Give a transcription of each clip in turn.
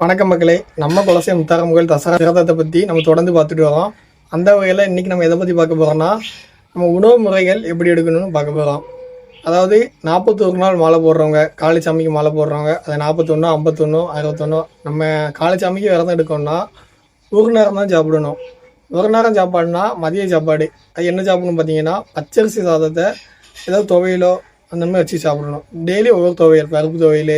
வணக்கம் மக்களே. நம்ம குலசை முத்தாரமுகல் தசரா விரதத்தை பற்றி நம்ம தொடர்ந்து பார்த்துட்டு வரோம். அந்த வகையில் இன்றைக்கி நம்ம எதை பற்றி பார்க்க போகிறோம்னா நம்ம உணவு முறைகள் எப்படி எடுக்கணும்னு பார்க்க போகிறோம் அதாவது நாற்பத்தொரு நாள் மாலை போடுறவங்க காளிச்சாமிக்கு மாலை போடுறவங்க அதை நாற்பத்தொன்று ஐம்பத்தொன்று அறுபத்தொன்று நம்ம காளிச்சாமிக்கு விரதம் எடுக்கணும்னா ஒரு நேரம் தான் சாப்பிடணும். ஒரு நேரம் சாப்பாடுனா மதிய சாப்பாடு. அது என்ன சாப்பிடணும் பார்த்தீங்கன்னா பச்சரிசி சாதத்தை ஏதாவது துவையலோ அந்த மாதிரி வச்சு சாப்பிடணும். டெய்லி ஒவ்வொரு துவையல் பருப்பு துவையல்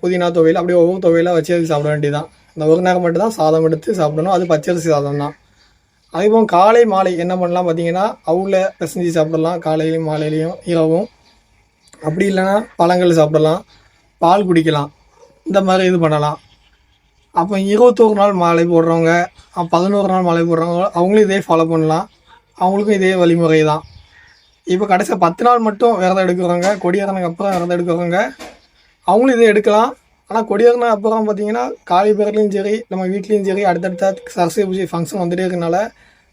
புதினா துவையல் அப்படியே ஒவ்வொரு துவையலாக வச்சு அது சாப்பிட வேண்டியதான் இந்த ஒரு நேரம் மட்டும் தான் சாதம் எடுத்து சாப்பிடணும். அது பச்சரிசி சாதம் தான் அதேபோல் காலை மாலை என்ன பண்ணலாம் பார்த்தீங்கன்னா அவுல பிசைஞ்சு சாப்பிடலாம். காலையிலையும் மாலையிலையும் இரவும். அப்படி இல்லைன்னா பழங்கள் சாப்பிடலாம். பால் குடிக்கலாம். இந்த மாதிரி இது பண்ணலாம். அப்போ இருபத்தோரு நாள் மாலை போடுறவங்க பதினோரு நாள் மாலை போடுறவங்க அவங்களும் இதே ஃபாலோ பண்ணலாம். அவங்களுக்கும் இதே வழிமுறை தான் இப்போ கடைசியாக பத்து நாள் மட்டும் விரதம் எடுக்கிறவங்க கொடியேறனுக்கு அப்புறம் விரதம் எடுக்கிறவங்க அவங்களும் இதை எடுக்கலாம். ஆனால் கொடியேறின அப்புறம் பார்த்தீங்கன்னா காளி பேர்லேயும் சரி நம்ம வீட்லேயும் சரி அடுத்தடுத்த சரஸ்வதி பூஜை ஃபங்க்ஷன் வந்துட்டே இருக்கனால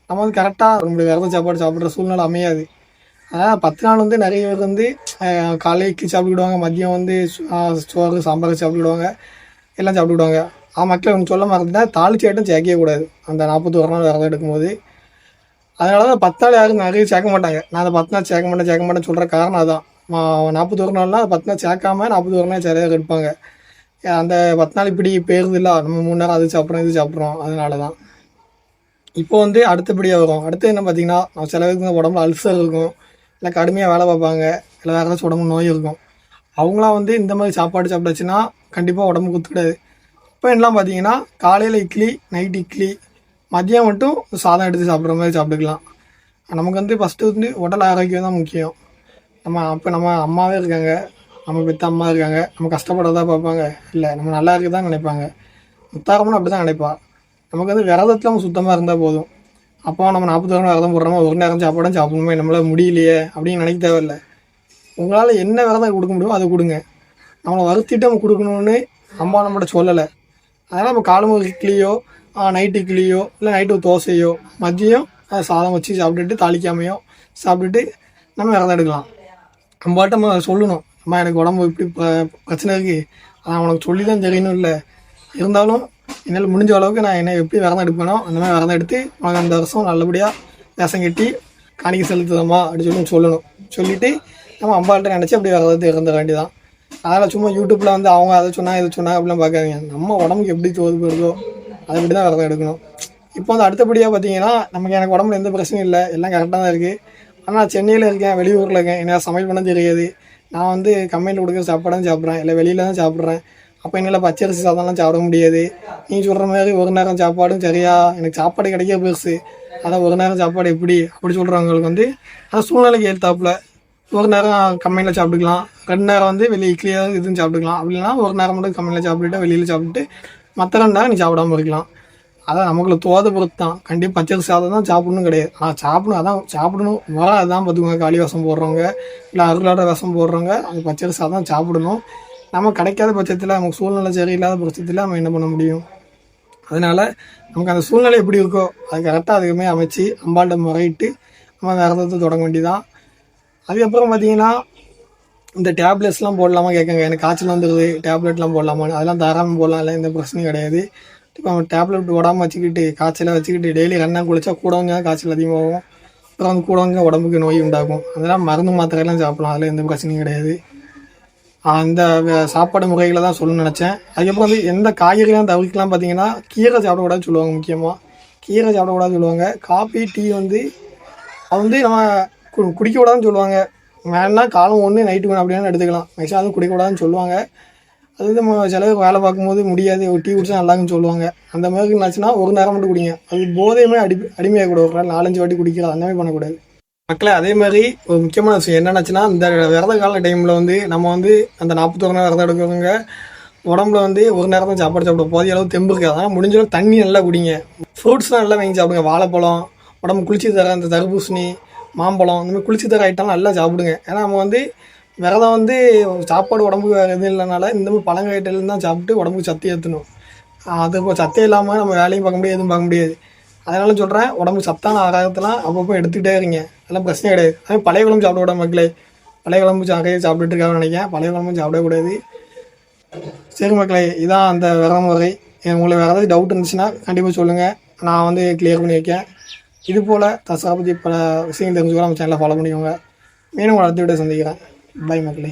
நம்ம வந்து கரெக்டாக நம்மளுடைய விரத சாப்பாடு சாப்பிட்ற சூழ்நிலை அமையாது. அதனால் பத்து நாள் வந்து நிறைய பேர் வந்து காலைக்கு காலை சாப்பிட்டுக்கிடுவாங்க மதியம் வந்து சோறு சாம்பார் சாப்பிட்டுக்கிடுவாங்க எல்லாம் சாப்பிட்டுக்கிடுவாங்க. ஆ மக்களை ஒன்று சொல்ல மறந்துட்டேன் தாளிச்சு ஐட்டம் சேர்க்கவே கூடாது. அந்த நாற்பத்தோரு நாள் விரதம் எடுக்கும்போது. அதனால தான் பத்து நாள் யாரும் நிறைய சேர்க்க மாட்டாங்க. நான் அதை பத்து நாள் சேர்க்க மாட்டேன் சேர்க்க மாட்டேன்னு சொல்கிற காரணம் அதான். ஒரு நாள்னா பத்து நாள் சேர்க்காம நாற்பது ஒரு நாள் சரியாக எடுப்பாங்க அந்த பத்து நாள் இப்படி பேருது இல்லை நம்ம மூணு நேரம் அது சாப்பிட்றோம் இது சாப்பிட்றோம் அதனால தான் இப்போ வந்து அடுத்தபடியாக வரும். அடுத்து என்ன பார்த்தீங்கன்னா நம்ம சில பேருக்கு உடம்புல அல்சர் இருக்கும் இல்லை கடுமையாக வேலை பார்ப்பாங்க இல்லை வேறு ஏதாச்சும் உடம்பு நோய் இருக்கும். அவங்களாம் வந்து இந்த மாதிரி சாப்பாடு சாப்பிடாச்சுன்னா கண்டிப்பாக உடம்பு குத்துக்கிடாது. இப்போ எல்லாம் பார்த்தீங்கன்னா காலையில் இட்லி நைட் இட்லி மதியம் மட்டும் சாதம் எடுத்து சாப்பிட்ற மாதிரி சாப்பிட்டுக்கலாம். நமக்கு வந்து ஃபஸ்ட்டு வந்து உடல் ஆரோக்கியம் தான் முக்கியம். நம்ம அப்போ நம்ம அம்மாவே இருக்காங்க. நம்ம பெத்த அம்மா இருக்காங்க. நம்ம கஷ்டப்படுறதா பார்ப்பாங்க. இல்லை நம்ம நல்லா இருக்குதான் நினைப்பாங்க. முத்தாரம்னு அப்படி தான் நினைப்பா. நமக்கு வந்து விரதத்தில் நம்ம சுத்தமாக இருந்தால் போதும். அப்போ நம்ம நாற்பது நேரம் விரதம் போடுறோமோ ஒரு நேரம் சாப்பாடும் சாப்பிடணுமே நம்மளால் முடியலையே அப்படின்னு நினைக்க தேவையில்லை. உங்களால் என்ன விரதம் கொடுக்க முடியுமோ அதை கொடுங்க. நம்மளை வருத்திட்டு நம்ம கொடுக்கணும்னு அம்மா நம்மகிட்ட சொல்லலை. அதனால் நம்ம காலம்பு இட்லியோ நைட்டு இட்லியோ இல்லை நைட்டு தோசையோ மதியம் சாதம் வச்சு சாப்பிட்டுட்டு தாளிக்காமையோ சாப்பிட்டுட்டு நம்ம விரதம் எடுக்கலாம். நம்மகிட்ட நம்ம சொல்லணும். அம்மா எனக்கு உடம்பு இப்படி ப- பிரச்சனை இருக்குது ஆனால் உனக்கு சொல்லி தான் தெரியணும் இல்லை. இருந்தாலும் என்னால் முடிஞ்ச அளவுக்கு நான் என்ன எப்படி விரதம் எடுப்பேனோ அந்த மாதிரி விரதம் எடுத்து உனக்கு அந்த வருஷம் நல்லபடியாக வேஷம் கட்டி காணிக்கை செலுத்துதம்மா அப்படின்னு சொல்லி சொல்லணும். சொல்லிவிட்டு நம்ம அம்பாட்ட நினச்சி அப்படி விரதத்தை இருந்த வேண்டியதான் அதனால் சும்மா யூடியூப்பில் வந்து அவங்க அதை சொன்னாங்க இதை சொன்னாங்க அப்படிலாம் பார்க்காதீங்க. நம்ம உடம்புக்கு எப்படி தோது போடுதோ அதை மட்டும் தான் விரதம் எடுக்கணும். இப்போ வந்து அடுத்தபடியாக பார்த்தீங்கன்னா நமக்கு எனக்கு உடம்புல எந்த பிரச்சனையும் இல்லை. எல்லாம் கரெக்டாக தான் இருக்குது ஆனால் சென்னையில் இருக்கேன் வெளியூரில் இருக்கேன். என்ன சமையல் பண்ண தெரியாது. நான் வந்து கம்பெனியில் கொடுக்குற சாப்பாடும் சாப்பிட்றேன். இல்லை வெளியில் தான் சாப்பிட்றேன். அப்போ என்னால் பச்சரிசி சாதம்லாம் சாப்பிட முடியாது. நீ சொல்கிற மாதிரி ஒரு நேரம் சாப்பாடும் சரியா எனக்கு சாப்பாடு கிடைக்க பெருசு. அதான் ஒரு நேரம் சாப்பாடு எப்படி? அப்படி சொல்கிறவங்களுக்கு வந்து அந்த சூழ்நிலைக்கு ஏற்றாப்புல ஒரு நேரம் கம்மியில் சாப்பிட்டுக்கலாம். ரெண்டு நேரம் வந்து வெளியே இட்லியாக இதுவும் சாப்பிட்டுக்கலாம். அப்படின்னா ஒரு நேரம் மட்டும் கம்மியில் சாப்பிட்டுட்டு வெளியில் சாப்பிட்டுட்டு மற்ற ரெண்டு நேரம் நீ சாப்பிடாம இருக்கலாம். அதான் நமக்குள்ள தோதை பொறுத்து தான். கண்டிப்பாக பச்சை சாதம் தான் சாப்பிடணும் கிடையாது. ஆனால் சாப்பிடணும் அதான் சாப்பிடணும். முறை அதான் பார்த்துக்கோங்க காளி விஷம் போடுறவங்க இல்லை அருளாட விஷம் போடுறவங்க அந்த பச்சை சாதம் சாப்பிடணும். நம்ம கிடைக்காத பட்சத்தில் நமக்கு சூழ்நிலை சரியில்லாத பட்சத்தில் நம்ம என்ன பண்ண முடியும்? அதனால நமக்கு அந்த சூழ்நிலை எப்படி இருக்கோ அது கரெக்டாக அதுக்குமே அமைச்சு அம்பாள்கிட்ட முறையிட்டு நம்ம விரதத்தை தொடங்க வேண்டியதான் அதுக்கப்புறம் பார்த்தீங்கன்னா இந்த டேப்லெட்ஸ்லாம் போடலாமா கேட்காங்க. எனக்கு காய்ச்சல் வந்துடுது டேப்லெட்லாம் போடலாமா அதெல்லாம் தாராமல் போடலாம். இல்லை எந்த பிரச்சனையும் கிடையாது. இப்போ டேப்லெட் போடாமல் வச்சுக்கிட்டு காய்ச்சலை வச்சுக்கிட்டு டெய்லி ரெண்டாக குளிச்சா கூடவங்க காய்ச்சல் அதிகமாகும். அப்புறம் வந்து கூடவங்க உடம்புக்கு நோய் உண்டாகும். அதெல்லாம் மருந்து மாத்திரையெல்லாம் சாப்பிடலாம். அதில் எந்த பிரச்சனையும் கிடையாது. அந்த சாப்பாடு முறைகளை தான் சொல்லணும்னு நினச்சேன். அதுக்கப்புறம் வந்து எந்த காய்கறிலாம் தவிர்க்கலாம் பார்த்தீங்கன்னா கீரை சாப்பிடக்கூடாதுன்னு சொல்லுவாங்க முக்கியமாக கீரை சாப்பிடக்கூடாதுன்னு சொல்லுவாங்க. காஃபி டீ வந்து அது வந்து நம்ம குடிக்க கூடாதுன்னு சொல்லுவாங்க. வேணா காலம் ஒன்று நைட்டு ஒன்று அப்படின்னா எடுத்துக்கலாம். மேக்ஸிமம் அதுவும் குடிக்கக்கூடாதுன்னு சொல்லுவாங்க. அது நம்ம சில வேலை பார்க்கும்போது முடியாது. ஒரு டீ குடிச்சா நல்லாக்குன்னு சொல்லுவாங்க. அந்த மாதிரி இருந்துச்சுன்னா ஒரு நேரம் மட்டும் குடிங்க. அது போதையுமே அடி அடிமையாக கூட ஒரு நாலஞ்சு வாட்டி குடிக்கலாம். அந்த மாதிரி பண்ணக்கூடாது. மக்களை அதே மாதிரி ஒரு முக்கியமான விஷயம் என்னென்னாச்சுன்னா இந்த விரத கால டைமில் வந்து நம்ம வந்து அந்த நாற்பத்தொரு நேரம் விரதம் எடுக்கிறவங்க உடம்புல வந்து ஒரு நேரம் தான் சாப்பாடு சாப்பிட போதிய அளவு தெம்பு இருக்காது ஆனால் முடிஞ்ச தண்ணி நல்லா குடிங்க. ஃப்ரூட்ஸ்லாம் நல்லா வாங்கி சாப்பிடுங்க. வாழைப்பழம் உடம்பு குளிச்சு தர அந்த தர்பூசணி மாம்பழம் இந்த மாதிரி குளிர்ச்சி தர ஐட்டம்லாம் நல்லா சாப்பிடுங்க. ஏன்னா நம்ம வந்து விரதம் வந்து சாப்பாடு உடம்புக்கு வேறு எதுவும் இல்லைனால இந்த மாதிரி பழங்காய்ட்டல் தான் சாப்பிட்டு உடம்புக்கு சத்து ஏற்றணும் அது இப்போ சத்தே இல்லாமல் நம்ம வேலையும் பார்க்க முடியாது எதுவும் பார்க்க முடியாது. அதனால சொல்கிறேன் உடம்பு சத்தான ஆகாரத்தெல்லாம் அப்பப்போ எடுத்துக்கிட்டே இருங்க. அதெல்லாம் பிரச்சனை கிடையாது. அதே பழைய குழம்பு சாப்பிட விட மக்களே. பழைய குழம்பு நிறைய சாப்பிட்டுட்டு இருக்காங்கன்னு நினைக்கிறேன். பழைய குழம்பு சாப்பிடக்கூடாது சரி மக்களே இதான் அந்த விரதம் முறை. உங்களுக்கு வேறு ஏதாவது டவுட் இருந்துச்சுன்னா கண்டிப்பாக சொல்லுங்கள் நான் வந்து கிளியர் பண்ணி வைக்கேன் இது போல் தசாபதி பல விஷயங்கள் தெரிஞ்சுக்கலாம். நம்ம சேனலை ஃபாலோ பண்ணிக்கோங்க. மீண்டும் அடுத்த விட சந்திக்கிறேன். பை மக்களே.